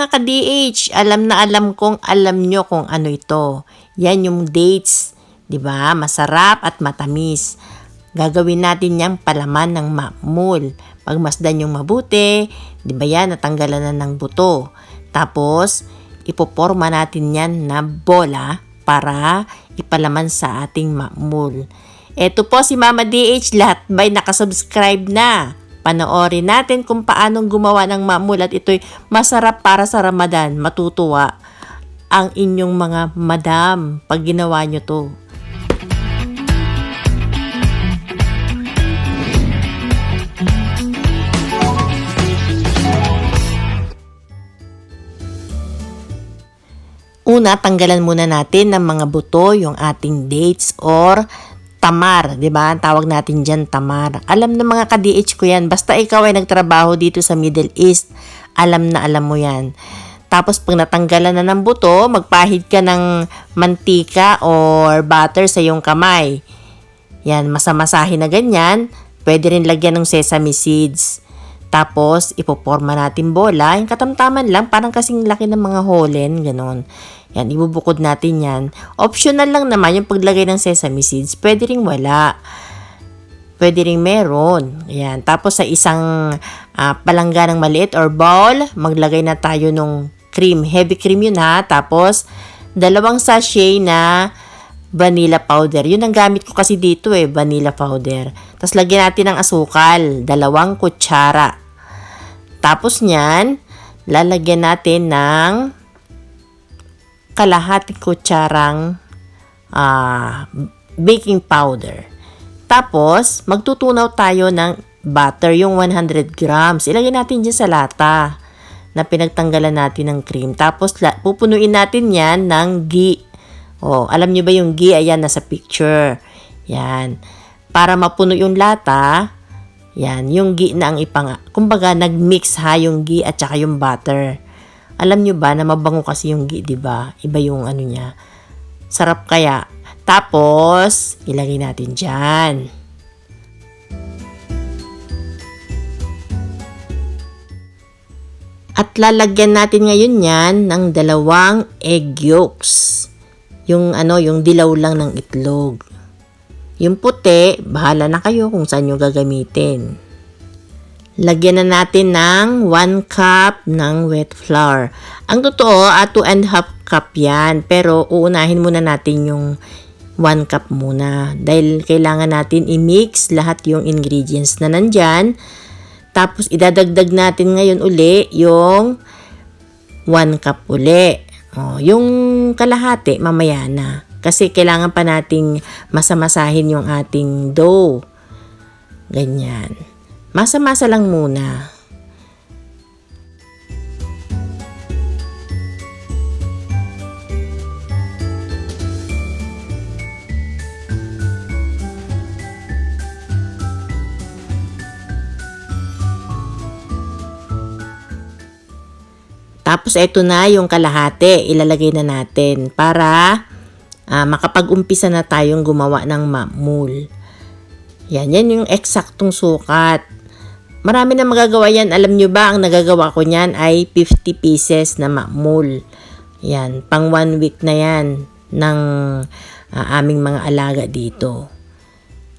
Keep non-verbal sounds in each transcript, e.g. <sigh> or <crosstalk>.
Mga ka-DH, alam na alam kong alam nyo kung ano ito. Yan yung dates. 'di ba? Masarap at matamis. Gagawin natin yang palaman ng makmul. Pagmasdan yung mabuti, 'di ba yan, natanggalan na ng buto. Tapos, ipoporma natin yan na bola para ipalaman sa ating makmul. Ito po si Mama DH, lahat ba'y nakasubscribe na? Panoorin natin kung paanong gumawa ng mamul at ito'y masarap para sa Ramadan. Matutuwa ang inyong mga madam pag ginawa nyo to. Una, tanggalan muna natin ng mga buto yung ating dates or tamar, 'di ba? Ang tawag natin diyan tamar. Alam ng mga ka-DH ko 'yan. Basta ikaw ay nagtrabaho dito sa Middle East, alam na alam mo 'yan. Tapos pag natanggalan na ng buto, magpahid ka ng mantika or butter sa iyong kamay. Yan, masamasahin na ganyan. Pwede rin lagyan ng sesame seeds. Tapos, ipoporma natin bola. Yung katamtaman lang, parang kasing laki ng mga holen, ganon. Yan, ibubukod natin yan. Optional lang naman yung paglagay ng sesame seeds. Pwede ring wala. Pwede ring meron. Yan. Tapos sa isang uh, palangga ng maliit or bowl, maglagay na tayo nung cream. Heavy cream yun ha. Tapos, dalawang sachet na vanilla powder. Yun ang gamit ko kasi dito eh, vanilla powder. Tapos lagyan natin ng asukal, dalawang kutsara. Tapos niyan, lalagyan natin ng kalahating kutsarang uh, baking powder. Tapos, magtutunaw tayo ng butter, yung 100 grams. Ilagay natin dyan sa lata na pinagtanggalan natin ng cream. Tapos, pupunuin natin yan ng ghee. Oh, alam niyo ba yung ghee? Ayan, nasa picture. Yan. Para mapuno yung lata, yan, yung ghee na ang ipang... Kumbaga, nag-mix ha yung ghee at saka yung butter. Alam nyo ba na mabango kasi yung ghee, di ba? Iba yung ano niya. Sarap kaya. Tapos, ilagay natin dyan. At lalagyan natin ngayon yan ng dalawang egg yolks. Yung ano, yung dilaw lang ng itlog. Yung puti, bahala na kayo kung saan nyo gagamitin. Lagyan na natin ng 1 cup ng wet flour. Ang totoo, uh, ah, 2 and half cup yan. Pero uunahin muna natin yung 1 cup muna. Dahil kailangan natin i-mix lahat yung ingredients na nandyan. Tapos idadagdag natin ngayon uli yung 1 cup uli. Oh, yung kalahati, mamaya na. Kasi kailangan pa nating masamasahin yung ating dough. Ganyan. Masa-masa lang muna. Tapos ito na yung kalahati, ilalagay na natin para uh, makapag-umpisa na tayong gumawa ng mamul. Yan, yan yung eksaktong sukat. Marami na magagawa yan. Alam nyo ba, ang nagagawa ko niyan ay 50 pieces na makmul. Yan, pang one week na yan ng uh, aming mga alaga dito.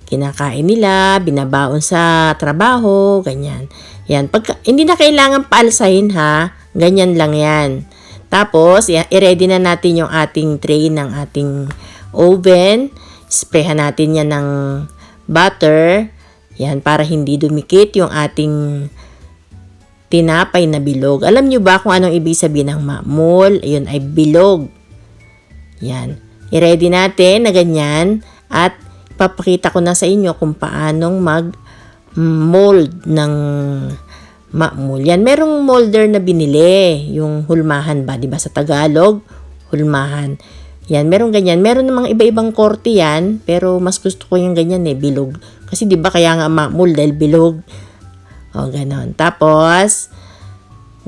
Kinakain nila, binabaon sa trabaho, ganyan. Yan, pag, hindi na kailangan paalsahin ha, ganyan lang yan. Tapos, i-ready na natin yung ating tray ng ating oven. Sprayhan natin yan ng butter yan, para hindi dumikit yung ating tinapay na bilog. Alam nyo ba kung anong ibig sabihin ng mamol? Ayun ay bilog. Yan. I-ready natin na ganyan at papakita ko na sa inyo kung paanong mag-mold ng mamul. Yan, merong molder na binili, yung hulmahan ba, 'di ba sa Tagalog? Hulmahan. Yan, meron ganyan. Meron namang iba-ibang korte yan, pero mas gusto ko yung ganyan eh, bilog. Kasi 'di ba kaya nga mamul dahil bilog. O ganon. Tapos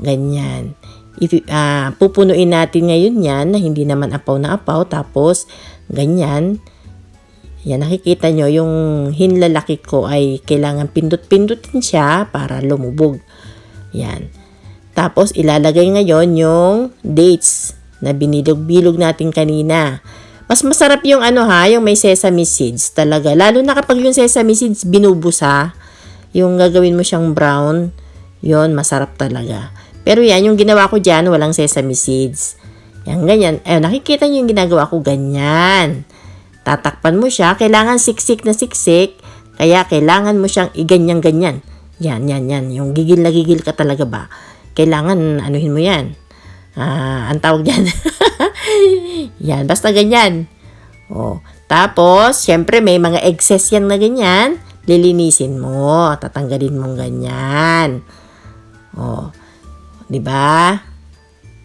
ganyan. If, uh, pupunuin natin ngayon yan na hindi naman apaw na apaw. Tapos, ganyan. Yan, nakikita nyo, yung hinlalaki ko ay kailangan pindot-pindutin siya para lumubog. Yan. Tapos ilalagay ngayon yung dates na binilog-bilog natin kanina. Mas masarap yung ano ha, yung may sesame seeds talaga. Lalo na kapag yung sesame seeds binubusa, yung gagawin mo siyang brown, yon masarap talaga. Pero yan, yung ginawa ko dyan, walang sesame seeds. Yan, ganyan. Eh, nakikita niyo yung ginagawa ko, ganyan. Tatakpan mo siya, kailangan siksik na siksik, kaya kailangan mo siyang iganyan-ganyan. Yan, yan, yan. Yung gigil na gigil ka talaga ba? Kailangan, anuhin mo yan. Ah, ang tawag dyan. <laughs> yan, basta ganyan. Oh. Tapos, syempre may mga excess yan na ganyan. Lilinisin mo. Tatanggalin mong ganyan. Oh. 'Di ba?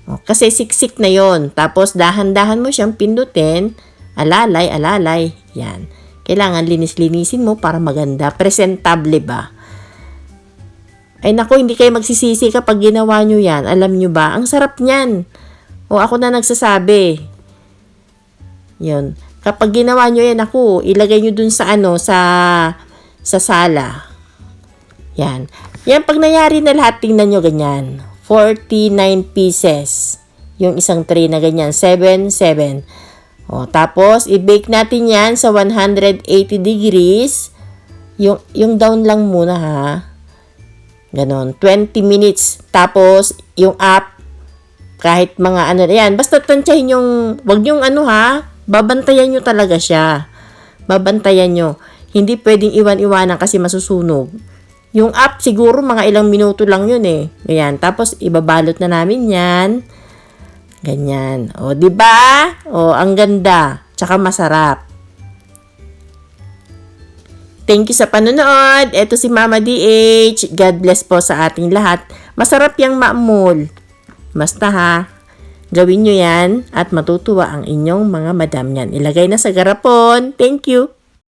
Oh, kasi siksik na 'yon. Tapos dahan-dahan mo siyang pindutin. Alalay, alalay. Yan. Kailangan linis-linisin mo para maganda. Presentable ba? Ay nako, hindi kayo magsisisi kapag ginawa nyo yan. Alam nyo ba? Ang sarap niyan. O ako na nagsasabi. Yun. Kapag ginawa nyo yan, ako, ilagay nyo dun sa ano, sa, sa sala. Yan. Yan, pag nangyari na lahat, tingnan nyo ganyan. 49 pieces. Yung isang tray na ganyan. 7, 7. O, tapos, i-bake natin yan sa 180 degrees. Yung, yung down lang muna ha. Ganon. 20 minutes. Tapos, yung up, kahit mga ano, yan. Basta tansyahin yung, wag yung ano ha, babantayan nyo talaga siya. Babantayan nyo. Hindi pwedeng iwan-iwanan kasi masusunog. Yung up, siguro mga ilang minuto lang yun eh. Ganyan. Tapos, ibabalot na namin yan. Ganyan. O, di ba? O, ang ganda. Tsaka masarap. Thank you sa panonood. Ito si Mama DH. God bless po sa ating lahat. Masarap yung ma'mul. Basta ha. Gawin nyo yan at matutuwa ang inyong mga madam yan. Ilagay na sa garapon. Thank you.